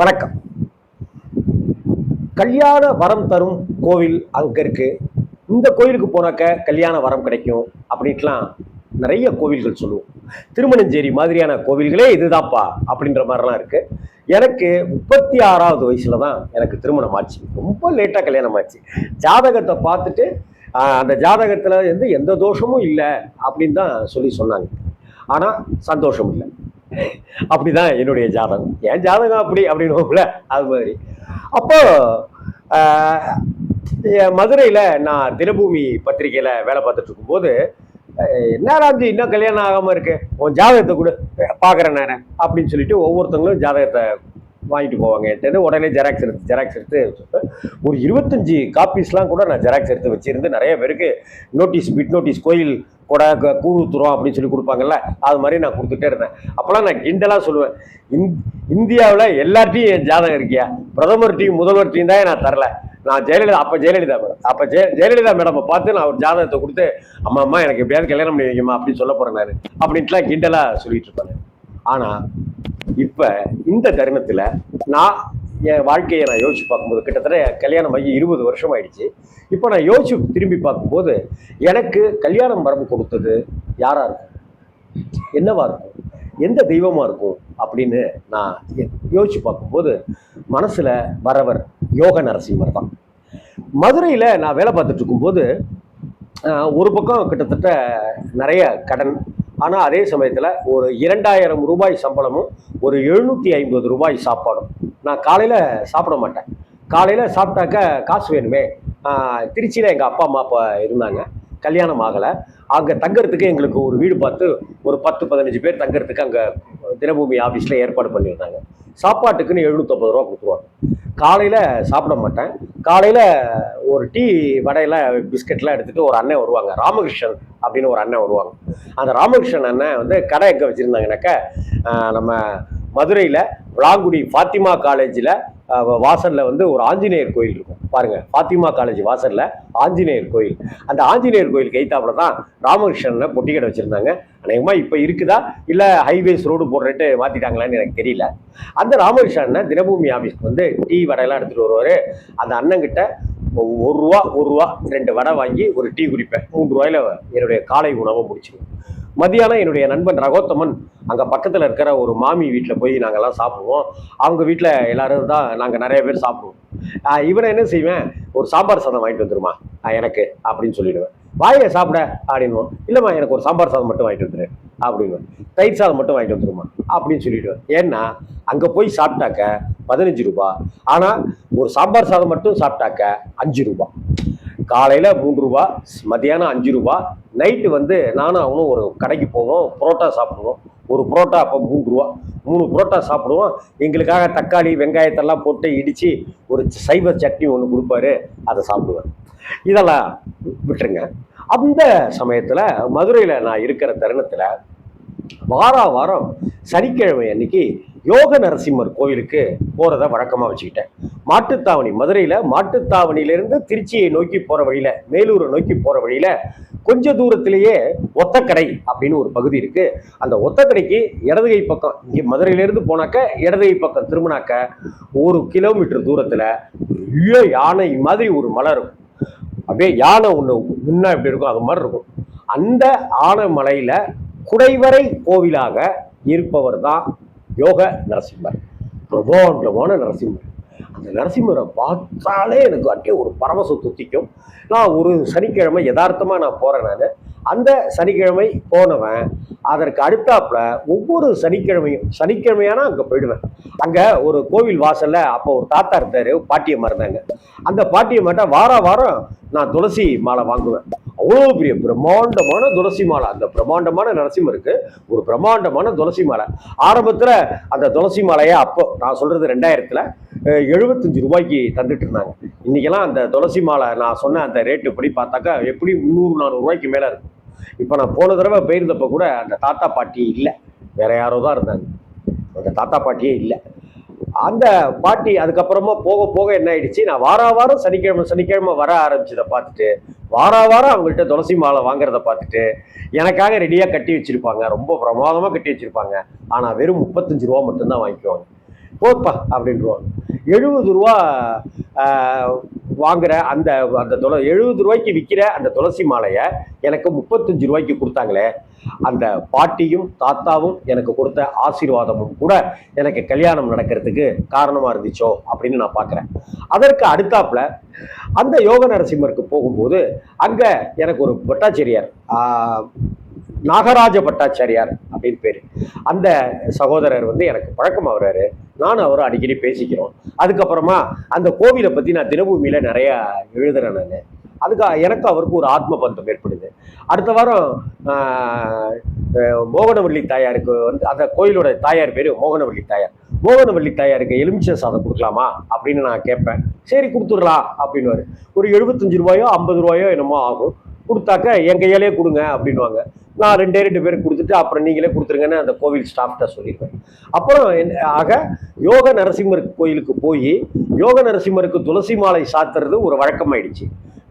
வணக்கம். கல்யாண வரம் தரும் கோவில் அங்கே இருக்குது இந்த கோயிலுக்கு போனாக்க கல்யாண வரம் கிடைக்கும் அப்படின்ட்டுலாம் நிறைய கோவில்கள் சொல்லுவோம். திருமணஞ்சேரி மாதிரியான கோவில்களே இதுதான்ப்பா அப்படின்ற மாதிரிலாம் இருக்குது எனக்கு முப்பத்தி ஆறாவது வயசுல தான் எனக்கு திருமணம் ஆச்சு. ரொம்ப லேட்டாக கல்யாணம் ஆச்சு. ஜாதகத்தை பார்த்துட்டு அந்த ஜாதகத்தில் வந்து எந்த தோஷமும் இல்லை அப்படின்னு தான் சொல்லி சொன்னாங்க. ஆனால் சந்தோஷம் இல்லை. அப்படிதான் என்னுடைய ஜாதகம். என் ஜாதகம் அப்படி அப்படின்னு அது மாதிரி. அப்போ என் மதுரையில் நான் தினபூமி பத்திரிக்கையில் வேலை பார்த்துட்டு இருக்கும்போது அஹ், என்ன ராஜி இன்னும் கல்யாணம் ஆகாமல் இருக்கு? உன் ஜாதகத்தை கூட பார்க்குறேன் நான் அப்படின்னு சொல்லிட்டு ஒவ்வொருத்தங்களும் ஜாதகத்தை வாங்கிட்டு போவாங்க. என்கிட்ட உடனே ஜெராக்ஸ் எடுத்து ஜெராக்ஸ் எடுத்து ஒரு இருபத்தஞ்சி காப்பீஸ்லாம் கூட நான் ஜெராக்ஸ் எடுத்து வச்சுருந்து நிறைய பேருக்கு நோட்டீஸ் பிட் நோட்டீஸ் கோயில் கொடை க- கூழ் ஊத்துறோம் அப்படின்னு சொல்லி கொடுப்பாங்கல்ல அது மாதிரி நான் கொடுத்துட்டே இருந்தேன். அப்போல்லாம் நான் கிண்டலாக சொல்லுவேன் இந் இந்தியாவில் எல்லார்ட்டையும் என் ஜாதகம் இருக்கியா? பிரதமர் டீம் முதல்வர் டீம் தான் நான் தரல. நான் ஜெயலலிதா அப்போ ஜெயலலிதா மேடம் அப்போ ஜெய ஜெயலலிதா மேடமை பார்த்து நான் ஒரு ஜாதகத்தை கொடுத்து அம்மா அம்மா எனக்கு எப்படியாவது கல்யாணம் பண்ணி வைக்குமா அப்படின்னு சொல்ல போகிறேன் நான். அப்படின்ட்டுலாம் கிண்டலாக சொல்லிட்டு இருப்பேன் ஆனால் இப்போ இந்த தருணத்தில் நான் என் வாழ்க்கையை நான் யோசிச்சு பார்க்கும்போது கிட்டத்தட்ட கல்யாணம் ஆகி இருபது வருஷம் ஆயிடுச்சு. இப்போ நான் யோசிச்சு திரும்பி பார்க்கும்போது எனக்கு கல்யாணம் வரம்பு கொடுத்தது யாராக இருக்கும்? என்னவா இருக்கும்? எந்த தெய்வமாக இருக்கும்? அப்படின்னு நான் யோசிச்சு பார்க்கும்போது மனசில் வரவர் யோக நரசிம்மர் தான். மதுரையில் நான் வேலை பார்த்துட்டு இருக்கும்போது ஒரு பக்கம் கிட்டத்தட்ட நிறைய கடன் ஆனால் அதே சமயத்தில் ஒரு இரண்டாயிரம் ரூபாய் சம்பளமும் ஒரு எழுநூற்றி ஐம்பது ரூபாய் சாப்பாடும். நான் காலையில் சாப்பிட மாட்டேன். காலையில் சாப்பிட்டாக்க காசு வேணுமே. திருச்சியில் எங்கள் அப்பா அம்மா அப்பா இருந்தாங்க. கல்யாணம் ஆகலை. அங்கே தங்கிறதுக்கு எங்களுக்கு ஒரு வீடு பார்த்து ஒரு பத்து பதினஞ்சு பேர் தங்கிறதுக்கு அங்கே தினபூமி ஆஃபீஸில் ஏற்பாடு பண்ணியிருந்தாங்க. சாப்பாட்டுக்குன்னு எழுநூற்றம்பது ரூபா கொடுத்துருவாங்க. காலையில் சாப்பிட மாட்டேன். காலையில் ஒரு டீ வடையில் பிஸ்கெட்லாம் எடுத்துகிட்டு ஒரு அண்ணன் வருவாங்க. ராமகிருஷ்ணன் அப்படின்னு ஒரு அண்ணன் வருவாங்க. அந்த ராமகிருஷ்ணன் அண்ணன் வந்து கடை எங்கே வச்சுருந்தாங்கனாக்கா நம்ம மதுரையில் விளாங்குடி ஃபாத்திமா காலேஜில் வாசலில் வந்து ஒரு ஆஞ்சநேயர் கோயில் இருக்கும். பாருங்கள் ஃபாத்திமா காலேஜ் வாசலில் ஆஞ்சநேயர் கோயில். அந்த ஆஞ்சநேயர் கோயில் கைத்தாப்புல தான் ராமகிருஷ்ணனை பொட்டி கடை வச்சுருந்தாங்க. அநேகமாக இப்போ இருக்குதா? இல்லை ஹைவேஸ் ரோடு போடுறேன்ட்டு மாற்றிட்டாங்களான்னு எனக்கு தெரியல. அந்த ராமகிருஷ்ணனை தினபூமி ஆஃபீஸ்க்கு வந்து டீ வடையெல்லாம் எடுத்துகிட்டு வருவார். அந்த அண்ணங்கிட்ட ஒரு ரூபா ஒரு ரூபா ரெண்டு வடை வாங்கி ஒரு டீ குடிப்பேன். மூன்று ரூபாயில என்னுடைய காலை உணவை முடிச்சிடுவேன் மதியானம் என்னுடைய நண்பன் ரகோத்தமன் அங்கே பக்கத்தில் இருக்கிற ஒரு மாமி வீட்டில் போய் நாங்கள்லாம் சாப்பிடுவோம். அவங்க வீட்டில் எல்லோரும் தான் நாங்கள் நிறைய பேர் சாப்பிடுவோம். இவனை என்ன செய்வேன்? ஒரு சாம்பார் சாதம் வாங்கிட்டு வந்துருமா? எனக்கு அப்படின்னு சொல்லிடுவேன். வாயை சாப்பிட அப்படின்னுவோம் இல்லைம்மா எனக்கு ஒரு சாம்பார் சாதம் மட்டும் வாங்கிட்டு வந்துரு அப்படின்னு தயிர் சாதம் மட்டும் வாங்கிட்டு வந்துருமா? அப்படின்னு சொல்லிடுவேன். ஏன்னா அங்கே போய் சாப்பிட்டாக்க பதினஞ்சு ரூபா. ஆனால் ஒரு சாம்பார் சாதம் மட்டும் சாப்பிட்டாக்க அஞ்சு ரூபா. காலையில் மூன்று ரூபா மத்தியானம் அஞ்சு ரூபா நைட்டு வந்து நானும் அவனும் ஒரு கடைக்கு போவோம் புரோட்டா சாப்பிடுவோம். ஒரு புரோட்டா அப்போ மூன்று ரூபா. மூணு புரோட்டா சாப்பிடுவோம். எங்களுக்காக தக்காளி வெங்காயத்தெல்லாம் போட்டு இடித்து ஒரு சைவ சட்னி ஒன்று கொடுப்பாரு அதை சாப்பிடுவேன். இதெல்லாம் விட்டுருங்க. அந்த சமயத்தில் மதுரையில் நான் இருக்கிற தருணத்தில் வாரா வாரம் சனிக்கிழமை அன்னைக்கு யோக நரசிம்மர் கோவிலுக்கு போகிறத வழக்கமாக வச்சுக்கிட்டேன். மாட்டுத்தாவணி மதுரையில் மாட்டுத்தாவணியிலேருந்து திருச்சியை நோக்கி போகிற வழியில் மேலூரை நோக்கி போகிற வழியில் கொஞ்ச தூரத்திலேயே ஒத்தக்கடை அப்படின்னு ஒரு பகுதி இருக்குது அந்த ஒத்தக்கடைக்கு இடதுகை பக்கம் இங்கே மதுரையிலேருந்து போனாக்க இடதுகை பக்கம் திரும்பினாக்க ஒரு கிலோமீட்டர் தூரத்தில் பெரிய யானை மாதிரி ஒரு மலை இருக்கும். அப்படியே யானை ஒன்று முன்னா எப்படி இருக்கும் அது மாதிரி இருக்கும். அந்த ஆனைமலையில குடைவரை கோவிலாக இருப்பவர் தான் யோக நரசிம்மர். பிரம்மாண்டமான நரசிம்மர். அந்த நரசிம்மரை பார்த்தாலே எனக்கு அப்படியே ஒரு பரவசம் துத்திக்கும். நான் ஒரு சனிக்கிழமை யதார்த்தமாக நான் போகிறேன் நான். அந்த சனிக்கிழமை போனவன் அதற்கு அடுத்தாப்புல ஒவ்வொரு சனிக்கிழமையும் சனிக்கிழமையானா அங்கே போயிடுவேன். அங்கே ஒரு கோவில் வாசலில் அப்போ ஒரு தாத்தா இருந்தார் பாட்டியம்மா இருந்தாங்க. அந்த பாட்டியம்மாட்ட வார வாரம் நான் துளசி மாலை வாங்குவேன். அவ்வளோ பெரிய பிரம்மாண்டமான துளசி மாலை. அந்த பிரம்மாண்டமான நரசிம்மருக்கு ஒரு பிரம்மாண்டமான துளசி மாலை. ஆரம்பத்தில் அந்த துளசி மாலையை அப்போ நான் சொல்றது ரெண்டாயிரத்தில் எழுபத்தஞ்சு ரூபாய்க்கு தந்துட்டு இருந்தாங்க. இன்னைக்கெல்லாம் அந்த துளசி மாலை நான் சொன்ன அந்த ரேட்டு படி பார்த்தாக்கா எப்படி முந்நூறு நானூறு ரூபாய்க்கு மேலே இருக்கும். இப்போ நான் போன தடவை போயிருந்தப்போ கூட அந்த தாத்தா பாட்டி இல்லை. வேற யாரோ தான் இருந்தாங்க. அந்த தாத்தா பாட்டியே இல்லை. அந்த பாட்டி அதுக்கப்புறமா போக போக என்ன ஆயிடுச்சு? நான் வார வாரம் சனிக்கிழமை சனிக்கிழமை வர ஆரம்பிச்சதை பார்த்துட்டு வார வாரம் அவங்கள்ட்ட துளசி மாலை வாங்குறத பார்த்துட்டு எனக்காக ரெடியாக கட்டி வச்சுருப்பாங்க. ரொம்ப பிரமாதமாக கட்டி வச்சுருப்பாங்க. ஆனால் வெறும் முப்பத்தஞ்சு ரூபா மட்டும்தான் வாங்கிக்குவாங்க. போப்பா அப்படின்றவாங்க எழுபது ரூபா வாங்குற அந்த அந்த துள எழுபது ரூபாய்க்கு விற்கிற அந்த துளசி மாலையை எனக்கு முப்பத்தஞ்சு ரூபாய்க்கு கொடுத்தாங்களே அந்த பாட்டியும் தாத்தாவும் எனக்கு கொடுத்த ஆசீர்வாதமும் கூட எனக்கு கல்யாணம் நடக்கிறதுக்கு காரணமாக இருந்துச்சோ அப்படின்னு நான் பார்க்குறேன் அதற்கு அடுத்தாப்புல அந்த யோக நரசிம்மருக்கு போகும்போது அங்கே எனக்கு ஒரு பட்டாச்சாரியார் நாகராஜ பட்டாச்சாரியார் அப்படின்னு பேர். அந்த சகோதரர் வந்து எனக்கு பழக்கம் ஆகுறாரு நானும் அவரும் அடிக்கடி பேசிக்கிறோம். அதுக்கப்புறமா அந்த கோவிலை பற்றி நான் தினபூமியில் நிறையா எழுதுகிறேன் நான். அதுக்கு எனக்கு அவருக்கு ஒரு ஆத்ம பந்தம் ஏற்படுது. அடுத்த வாரம் மோகனவள்ளி தாயாருக்கு வந்து அந்த கோயிலோட தாயார் பேர் மோகனவள்ளி தாயார். மோகனவள்ளி தாயாருக்கு எலுமிச்சை சாதம் கொடுக்கலாமா அப்படின்னு நான் கேட்பேன். சரி கொடுத்துடலாம் அப்படின்னு ஒரு எழுபத்தஞ்சு ரூபாயோ ஐம்பது ரூபாயோ என்னமோ ஆகும். கொடுத்தாக்க என் கையாலே கொடுங்க அப்படின்வாங்க நான் ரெண்டே ரெண்டு பேருக்கு கொடுத்துட்டு அப்புறம் நீங்களே கொடுத்துருங்கன்னு அந்த கோவில் ஸ்டாஃப்ட்ட சொல்லிடுவேன். அப்புறம் என்ன ஆக யோக நரசிம்மர் கோயிலுக்கு போய் யோக நரசிம்மருக்கு துளசி மாலை சாத்துறது ஒரு வழக்கமாயிடுச்சு.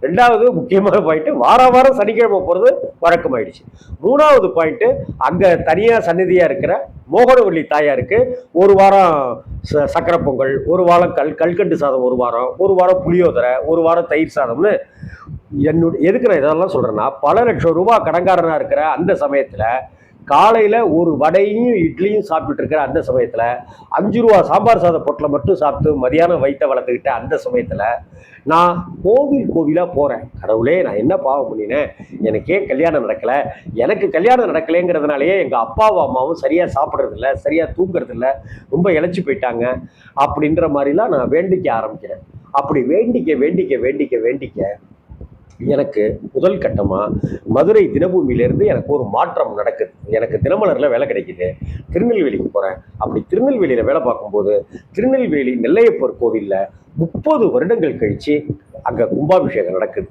ரெண்டாவது முக்கியமான பாயிண்ட்டு வார வாரம் சனிக்கிழமை போகிறது வழக்கமாயிடுச்சு. மூணாவது பாயிண்ட்டு அங்கே தனியாக சந்நிதியாக இருக்கிற மோகனவள்ளி தாயாருக்கு ஒரு வாரம் ச சக்கரை பொங்கல் ஒரு வாரம் கல் கல்கண்டு சாதம் ஒரு வாரம் ஒரு வாரம் புளியோதரை ஒரு வாரம் தயிர் சாதம்னு என்னுடைய எதுக்கு நான் இதெல்லாம் சொல்கிறேன்னா பல லட்சம் ரூபா கடங்காரனாக இருக்கிற அந்த சமயத்தில் காலையில் ஒரு வடையும் இட்லியும் சாப்பிட்டுட்டு இருக்கிற அந்த சமயத்தில் அஞ்சு ரூபா சாம்பார் சாத பொட்டில் மட்டும் சாப்பிட்டு மதியானம் வயிற்ற வளர்த்துக்கிட்ட அந்த சமயத்தில் நான் கோவில் கோவிலாக போகிறேன் கடவுளே நான் என்ன பாவம் பண்ணினேன்? எனக்கே கல்யாணம் நடக்கலை. எனக்கு கல்யாணம் நடக்கலைங்கிறதுனாலயே எங்கள் அப்பாவும் அம்மாவும் சரியாக சாப்பிட்றதில்ல சரியாக தூங்குறதில்ல ரொம்ப இழைச்சி போயிட்டாங்க. அப்படின்ற மாதிரிலாம் நான் வேண்டிக்க ஆரம்பிக்கிறேன். அப்படி வேண்டிக்க வேண்டிக்க வேண்டிக்க வேண்டிக்க எனக்கு முதல் கட்டமாக மதுரை தினபூமியிலேருந்து எனக்கு ஒரு மாற்றம் நடக்குது. எனக்கு தினமலரில் வேலை கிடைக்குது. திருநெல்வேலிக்கு போகிறேன் அப்படி திருநெல்வேலியில் வேலை பார்க்கும்போது திருநெல்வேலி நெல்லையப்பர் கோவிலில் முப்பது வருடங்கள் கழித்து அங்கே கும்பாபிஷேகம் நடக்குது.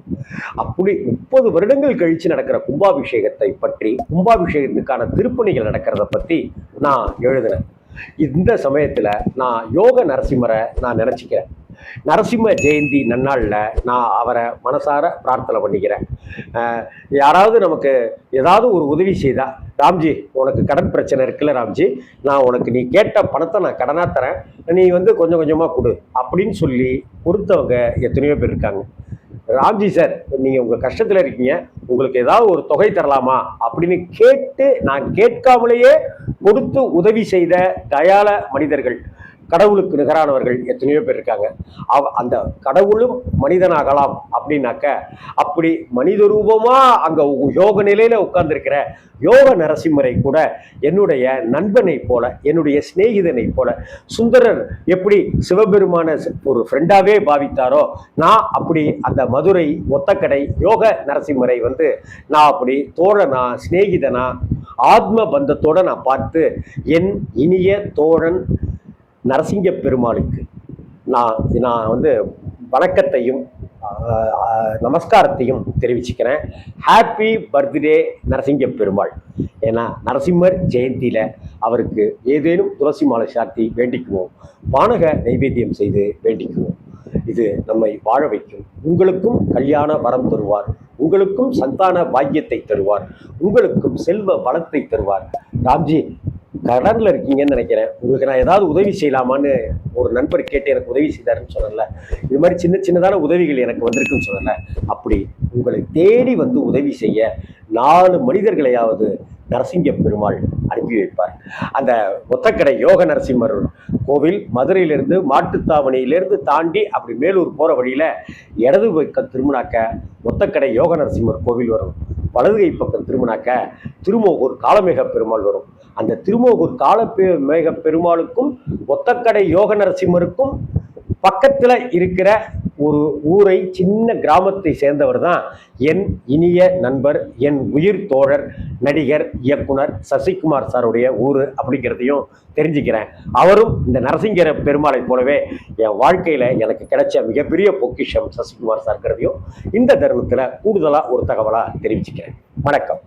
அப்படி முப்பது வருடங்கள் கழித்து நடக்கிற கும்பாபிஷேகத்தை பற்றி கும்பாபிஷேகத்துக்கான திருப்பணிகள் நடக்கிறத பற்றி நான் எழுதினேன். இந்த சமயத்தில் நான் யோக நரசிம்மரை நான் நினச்சிக்கிறேன். நரசிம்ம ஜெயந்தி நன்னாளில் நான் அவரை மனசார பிரார்த்தனை பண்ணிக்கிறேன். யாராவது நமக்கு ஏதாவது ஒரு உதவி செய்தால் ராம்ஜி உனக்கு கடன் பிரச்சனை இருக்குல்ல ராம்ஜி நான் உனக்கு நீ கேட்ட பணத்தை நான் கடனாக தரேன் நீ வந்து கொஞ்சம் கொஞ்சமாக கொடு அப்படின்னு சொல்லி கொடுத்தவங்க எத்தனையோ பேர் இருக்காங்க. ராம்ஜி சார் நீங்கள் உங்கள் கஷ்டத்தில் இருக்கீங்க உங்களுக்கு ஏதாவது ஒரு தொகை தரலாமா? அப்படின்னு கேட்டு நான் கேட்காமலேயே கொடுத்து உதவி செய்த தயால மனிதர்கள். கடவுளுக்கு நிகரானவர்கள் எத்தனையோ பேர் இருக்காங்க. அவ அந்த கடவுளும் மனிதனாகலாம் அப்படின்னாக்க அப்படி மனித ரூபமாக அங்கே யோக நிலையில் உட்கார்ந்துருக்கிற யோக நரசிம்மரை கூட என்னுடைய நண்பனை போல என்னுடைய சிநேகிதனை போல சுந்தரர் எப்படி சிவபெருமான ஒரு ஃப்ரெண்டாகவே பாவித்தாரோ நான் அப்படி அந்த மதுரை ஒத்தக்கடை யோக நரசிம்மரை வந்து நான் அப்படி தோழனா சிநேகிதனா ஆத்ம பந்தத்தோட நான் பார்த்து என் இனிய தோழன் நரசிங்க பெருமாளுக்கு. நான் நான் வந்து வணக்கத்தையும் நமஸ்காரத்தையும் தெரிவிச்சுக்கிறேன். Happy birthday Narasinga Perumal. ஏன்னா நரசிம்மர் ஜெயந்தியில் அவருக்கு ஏதேனும் துளசி மாலை சாத்தி வேண்டிக்குவோம். பானக நைவேத்தியம் செய்து வேண்டிக்குவோம். இது நம்மை வாழ வைக்கும். உங்களுக்கும் கல்யாண வரம் தருவார். உங்களுக்கும் சந்தான பாக்கியத்தை தருவார். உங்களுக்கும் செல்வ வளத்தை தருவார். ராம்ஜி கடனில் இருக்கீங்கன்னு நினைக்கிறேன். உங்களுக்கு நான் ஏதாவது உதவி செய்யலாமான்னு ஒரு நண்பர் கேட்டு எனக்கு உதவி செய்தாருன்னு சொன்னல இது மாதிரி சின்ன சின்னதான உதவிகள் எனக்கு வந்திருக்குன்னு சொன்னல அப்படி உங்களை தேடி வந்து உதவி செய்ய நாலு மனிதர்களையாவது நரசிங்க பெருமாள் அனுப்பி வைப்பார். அந்த ஒத்தக்கடை யோக நரசிம்மர் கோவில் மதுரையிலிருந்து மாட்டுத்தாவணியிலிருந்து தாண்டி அப்படி மேலூர் போகிற வழியில் இடது பக்கம் திருமணாக்க ஒத்தக்கடை யோக நரசிம்மர் கோவில் வரும். வலதுகை பக்கம் திரும்பினாக்க திருமோகூர் காலமேக பெருமாள் வரும். அந்த திருமோகூர் காலப்பே மேக பெருமாளுக்கும் ஒத்தக்கடை யோக நரசிம்மருக்கும் பக்கத்தில் இருக்கிற ஒரு ஊரை சின்ன கிராமத்தை சேர்ந்தவர் தான் என் இனிய நண்பர் என் உயிர் தோழர் நடிகர் இயக்குனர் சசிகுமார் சாருடைய ஊர் அப்படிங்கிறதையும் தெரிஞ்சுக்கிறேன். அவரும் இந்த நரசிங்கர பெருமாளை போலவே என் வாழ்க்கையில் எனக்கு கிடைச்ச மிகப்பெரிய பொக்கிஷம் சசிகுமார் சார்ங்கிறதையும் இந்த தருணத்தில் கூடுதலாக ஒரு தகவலாக தெரிவிச்சுக்கிறேன். வணக்கம்.